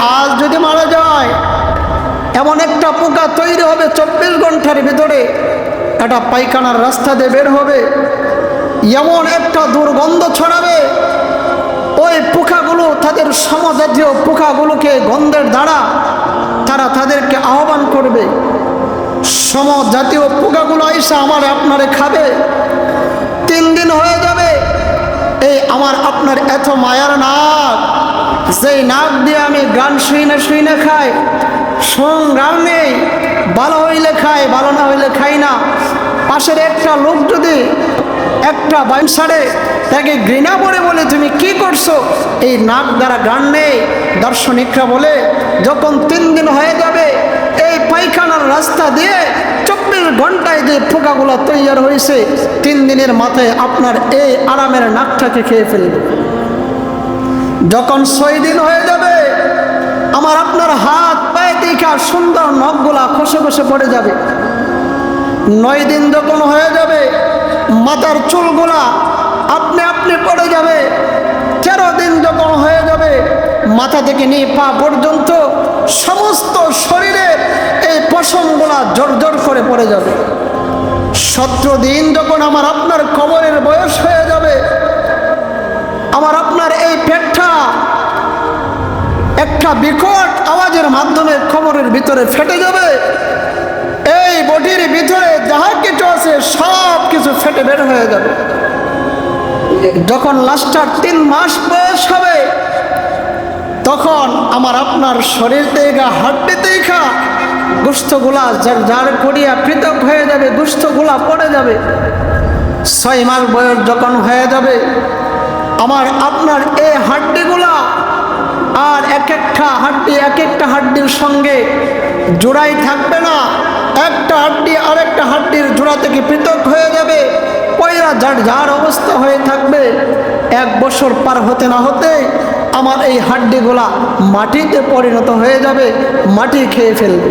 আজ যদি মারা যায়, এমন একটা পোকা তৈরি হবে চব্বিশ ঘণ্টার ভিতরে। একটা পায়খানার রাস্তা দিয়ে বের হবে। এমন একটা দুর্গন্ধ ছড়াবে। ওই পোকাগুলো তাদের সমজাতীয় পোকাগুলোকে গন্ধের দ্বারা তারা তাদেরকে আহ্বান করবে। সমজাতীয় পোকাগুলো এসে আমার আপনারে খাবে। তিন দিন হয়ে যাবে। এই আমার আপনার এত মায়ার নাক। সেই নাক দিয়ে আমি গান শুইনে শুইনে খাই, সংগ্রাম নেই, ভালো হইলে খাই, ভালো না হইলে খাই না। পাশের একটা লোক যদি একটা বাইন সারে তাকে ঘৃণা করে বলে, তুমি কি করছ? এই নাক দ্বারা গান নেই, দার্শনিকরা বলে, যখন তিন দিন হয়ে যাবে, এই পায়খানার রাস্তা দিয়ে চব্বিশ ঘন্টায় যে পোকাগুলো তৈরি হয়েছে, তিন দিনের মাথায় আপনার এই আরামের নাকটাকে খেয়ে ফেলবে। যখন ছয় দিন হয়ে যাবে, আমার আপনার হাত পায়ে দেখা সুন্দর নখগুলা খসে খসে পড়ে যাবে। নয় দিন যখন হয়ে যাবে, মাথার চুলগুলা আপনি আপনি পড়ে যাবে। তেরো দিন যখন হয়ে যাবে, মাথা থেকে নিয়ে পা পর্যন্ত সমস্ত শরীরের এই পশমগুলা জর্জর করে পড়ে যাবে। সতেরো দিন যখন আমার আপনার কবরের বয়স হয়ে যাবে আমার আপনার এই পেটটা একটা বিকট আওয়াজের মাধ্যমে খবরের ভিতরে ফেটে যাবে। এই বডির ভিতরে যাহা কিছু আছে, সব কিছু ফেটে বের হয়ে যাবে। যখন লাস্টার তিন মাস বয়স হবে, তখন আমার আপনার শরীর থেকে হাড্ডি দেখা, গুস্তগুলা যার যার করিয়া পৃথক হয়ে যাবে, গুস্তগুলা পড়ে যাবে। ছয় মাস বয়স যখন হয়ে যাবে আমার আপনার এই হাড্ডিগুলা আর এক একটা হাড্ডি, এক একটা হাড্ডির সঙ্গে জোড়াই থাকবে না। একটা হাড্ডি আর একটা হাড্ডির জোড়া থেকে পৃথক হয়ে যাবে। পয়রা যার যার অবস্থা হয়ে থাকবে। এক বছর পার হতে না হতে আমার এই হাড্ডিগুলা মাটিতে পরিণত হয়ে যাবে, মাটি খেয়ে ফেলবে।